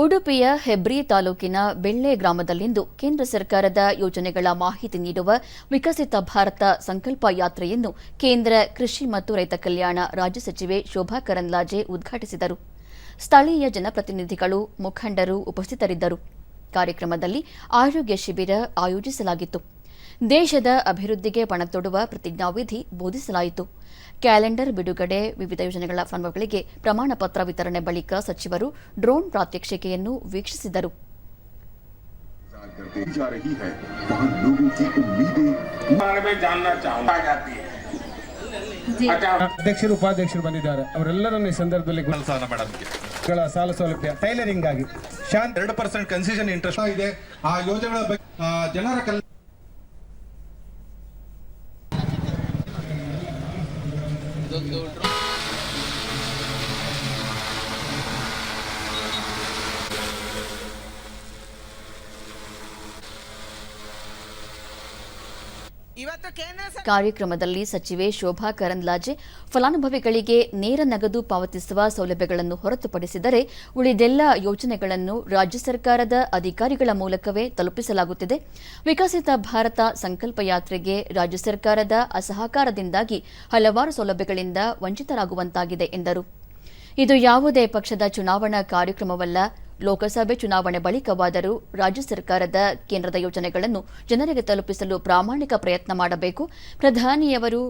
ಉಡುಪಿಯ ಹೆಬ್ರಿ ತಾಲೂಕಿನ ಬೆಳ್ಳೆ ಗ್ರಾಮದಲ್ಲಿಂದು ಕೇಂದ್ರ ಸರ್ಕಾರದ ಯೋಜನೆಗಳ ಮಾಹಿತಿ ನೀಡುವ ವಿಕಸಿತ ಭಾರತ ಸಂಕಲ್ಪ ಯಾತ್ರೆಯನ್ನು ಕೇಂದ್ರ ಕೃಷಿ ಮತ್ತು ರೈತ ಕಲ್ಯಾಣ ರಾಜ್ಯ ಸಚಿವೆ ಶೋಭಾ ಕರಂದ್ಲಾಜೆ ಉದ್ಘಾಟಿಸಿದರು. ಸ್ಥಳೀಯ ಜನಪ್ರತಿನಿಧಿಗಳು, ಮುಖಂಡರು ಉಪಸ್ಥಿತರಿದ್ದರು. ಕಾರ್ಯಕ್ರಮದಲ್ಲಿ ಆರೋಗ್ಯ ಶಿಬಿರ ಆಯೋಜಿಸಲಾಗಿತ್ತು. ದೇಶದ ಅಭಿವೃದ್ಧಿಗೆ ಪಣತೊಡುವ ಪ್ರತಿಜ್ಞಾವಿಧಿ ಬೋಧಿಸಲಾಯಿತು. ಕ್ಯಾಲೆಂಡರ್ ಬಿಡುಗಡೆ ವಿವಿಧ ಯೋಜನೆಗಳ ಫಲಗಳಿಗೆ ಪ್ರಮಾಣ ಪತ್ರ ವಿತರಣೆ ಬಳಿಕ ಸಚಿವರು ಡ್ರೋನ್ ಪ್ರಾತ್ಯಕ್ಷಿಕೆಯನ್ನು ವೀಕ್ಷಿಸಿದರು. ಅಧ್ಯಕ್ಷರು ಉಪಾಧ್ಯಕ್ಷರು ಬಂದಿದ್ದಾರೆ. ಅವರೆಲ್ಲರನ್ನು ಈ ಸಂದರ್ಭದಲ್ಲಿ ಸಾಲ ಸೌಲಭ್ಯ ಟೈಲರಿಂಗ್ ಆಗಿ. ಎರಡು ಪರ್ಸೆಂಟ್ ಕನ್ಸಿಷನ್ ಇಂಟ್ರೆಸ್ಟ್ ಇದೆ. ಆ ಯೋಜನೆಗಳ ಬಗ್ಗೆ ಜನರ ಕಲ್ ಕಾರ್ಯಕ್ರಮದಲ್ಲಿ ಸಚಿವೆ ಶೋಭಾ ಕರಂದ್ಲಾಜೆ ಫಲಾನುಭವಿಗಳಿಗೆ ನೇರ ನಗದು ಪಾವತಿಸುವ ಸೌಲಭ್ಯಗಳನ್ನು ಹೊರತುಪಡಿಸಿದರೆ ಉಳಿದೆಲ್ಲ ಯೋಜನೆಗಳನ್ನು ರಾಜ್ಯ ಸರ್ಕಾರದ ಅಧಿಕಾರಿಗಳ ಮೂಲಕವೇ ತಲುಪಿಸಲಾಗುತ್ತಿದೆ. ವಿಕಸಿತ ಭಾರತ ಸಂಕಲ್ಪ ಯಾತ್ರೆಗೆ ರಾಜ್ಯ ಸರ್ಕಾರದ ಅಸಹಕಾರದಿಂದಾಗಿ ಹಲವಾರು ಸೌಲಭ್ಯಗಳಿಂದ ವಂಚಿತರಾಗುವಂತಾಗಿದೆ ಎಂದರು. ಇದು ಯಾವುದೇ ಪಕ್ಷದ ಚುನಾವಣಾ ಕಾರ್ಯಕ್ರಮವಲ್ಲ ಲೋಕಸಭೆ ಚುನಾವಣೆ ಬಳಿಕವಾದರೂ ರಾಜ್ಯ ಸರ್ಕಾರದ ಕೇಂದ್ರದ ಯೋಜನೆಗಳನ್ನು ಜನರಿಗೆ ತಲುಪಿಸಲು ಪ್ರಾಮಾಣಿಕ ಪ್ರಯತ್ನ ಮಾಡಬೇಕು. ಪ್ರಧಾನಿಯವರು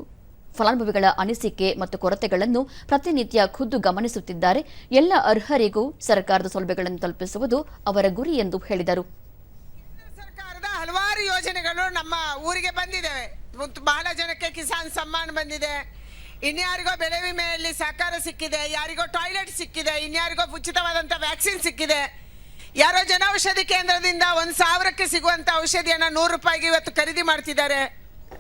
ಫಲಾನುಭವಿಗಳ ಅನಿಸಿಕೆ ಮತ್ತು ಕೊರತೆಗಳನ್ನು ಪ್ರತಿನಿತ್ಯ ಖುದ್ದು ಗಮನಿಸುತ್ತಿದ್ದಾರೆ. ಎಲ್ಲ ಅರ್ಹರಿಗೂ ಸರ್ಕಾರದ ಸೌಲಭ್ಯಗಳನ್ನು ತಲುಪಿಸುವುದು ಅವರ ಗುರಿ ಎಂದು ಹೇಳಿದರು. ಸರ್ಕಾರದ ಹಲವಾರು ಯೋಜನೆಗಳು ನಮ್ಮ ಊರಿಗೆ ಬಂದಿದೆ ಬಹಳ ಜನಕ್ಕೆ ಕಿಸಾನ್ ಸಮ್ಮಾನ್ ಬಂದಿದೆ. ಇನ್ಯಾರಿಗೋ ಬೆಳೆ ವಿಮೆಯಲ್ಲಿ ಸಹಕಾರ ಸಿಕ್ಕಿದೆ ಯಾರಿಗೋ ಟಾಯ್ಲೆಟ್ ಸಿಕ್ಕಿದೆ ಇನ್ಯಾರಿಗೋ ಉಚಿತವಾದಂಥ ವ್ಯಾಕ್ಸಿನ್ ಸಿಕ್ಕಿದೆ. ಯಾರೋ ಜನೌಷಧಿ ಕೇಂದ್ರದಿಂದ ಒಂದು ಸಾವಿರಕ್ಕೆ ಸಿಗುವಂತ ಔಷಧಿಯನ್ನ ನೂರು ರೂಪಾಯಿಗೆ ಇವತ್ತು ಖರೀದಿ ಮಾಡ್ತಿದ್ದಾರೆ.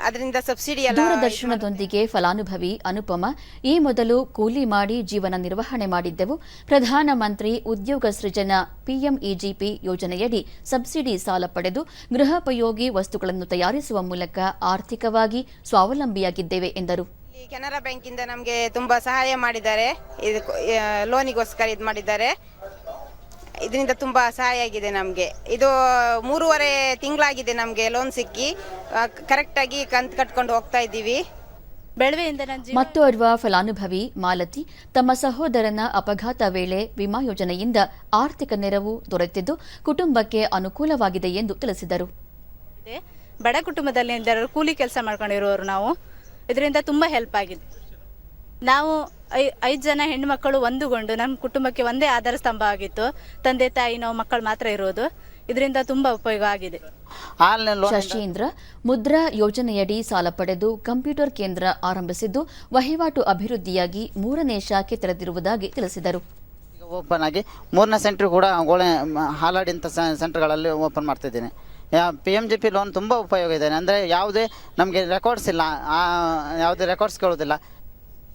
ಅದರಿಂದ ಸಬ್ಸಿಡಿ ದೂರದರ್ಶನದೊಂದಿಗೆ ಫಲಾನುಭವಿ ಅನುಪಮ ಈ ಮೊದಲು ಕೂಲಿ ಮಾಡಿ ಜೀವನ ನಿರ್ವಹಣೆ ಮಾಡಿದ್ದೆವು. ಪ್ರಧಾನಮಂತ್ರಿ ಉದ್ಯೋಗ ಸೃಜನ ಪಿಎಂಇಜಿಪಿ ಯೋಜನೆಯಡಿ ಸಬ್ಸಿಡಿ ಸಾಲ ಪಡೆದು ಗೃಹೋಪಯೋಗಿ ವಸ್ತುಗಳನ್ನು ತಯಾರಿಸುವ ಮೂಲಕ ಆರ್ಥಿಕವಾಗಿ ಸ್ವಾವಲಂಬಿಯಾಗಿದ್ದೇವೆ ಎಂದರು. ಕೆನರಾ ಬ್ಯಾಂಕಿಂದ ನಮಗೆ ತುಂಬಾ ಸಹಾಯ ಮಾಡಿದ್ದಾರೆ. ಇದು ಲೋನಿಗೋಸ್ಕರ ಇದು ಮಾಡಿದ್ದಾರೆ. ಇದರಿಂದ ತುಂಬಾ ಸಹಾಯ ಆಗಿದೆ ನಮಗೆ. ಇದು ಮೂರುವರೆ ತಿಂಗಳಾಗಿದೆ ನಮಗೆ ಲೋನ್ ಸಿಕ್ಕಿ. ಕರೆಕ್ಟಾಗಿ ಕಂತು ಕಟ್ಕೊಂಡು ಹೋಗ್ತಾ ಇದ್ದೀವಿ. ಮತ್ತೋರ್ವ ಫಲಾನುಭವಿ ಮಾಲತಿ ತಮ್ಮ ಸಹೋದರನ ಅಪಘಾತ ವೇಳೆ ವಿಮಾ ಯೋಜನೆಯಿಂದ ಆರ್ಥಿಕ ನೆರವು ದೊರೆತಿದ್ದು ಕುಟುಂಬಕ್ಕೆ ಅನುಕೂಲವಾಗಿದೆ ಎಂದು ತಿಳಿಸಿದರು. ಬಡ ಕುಟುಂಬದಲ್ಲಿ ಇದ್ದವರು ಕೂಲಿ ಕೆಲಸ ಮಾಡ್ಕೊಂಡಿರೋರು ನಾವು. ಇದರಿಂದ ತುಂಬ ಹೆಲ್ಪ್ ಆಗಿದೆ. ನಾವು ಐ ಐದು ಜನ ಹೆಣ್ಮಕ್ಕಳು ಒಂದುಗೊಂಡು ನಮ್ಮ ಕುಟುಂಬಕ್ಕೆ ಒಂದೇ ಆಧಾರ ಸ್ತಂಭ ಆಗಿತ್ತು. ತಂದೆ ತಾಯಿ ನಾವು ಮಕ್ಕಳು ಮಾತ್ರ ಇರೋದು. ಇದರಿಂದ ತುಂಬಾ ಉಪಯೋಗ ಆಗಿದೆ. ಶಶೀಂದ್ರ ಮುದ್ರಾ ಯೋಜನೆಯಡಿ ಸಾಲ ಪಡೆದು ಕಂಪ್ಯೂಟರ್ ಕೇಂದ್ರ ಆರಂಭಿಸಿದ್ದು ವಹಿವಾಟು ಅಭಿವೃದ್ಧಿಯಾಗಿ ಮೂರನೇ ಶಾಖೆ ತೆರೆದಿರುವುದಾಗಿ ತಿಳಿಸಿದರು. ಈಗ ಓಪನ್ ಆಗಿ ಮೂರನೇ ಸೆಂಟರ್ ಕೂಡ ಹಾಲಾಡಿಂಥ ಸೆಂಟ್ರ್ಗಳಲ್ಲಿ ಓಪನ್ ಮಾಡ್ತಿದ್ದೀನಿ. P M G P loan ತುಂಬ ಉಪಯೋಗ ಇದೆ. ಅಂದರೆ ಯಾವುದೇ ನಮಗೆ ರೆಕಾರ್ಡ್ಸ್ ಇಲ್ಲ. ಯಾವುದೇ ರೆಕಾರ್ಡ್ಸ್ ಕೇಳೋದಿಲ್ಲ.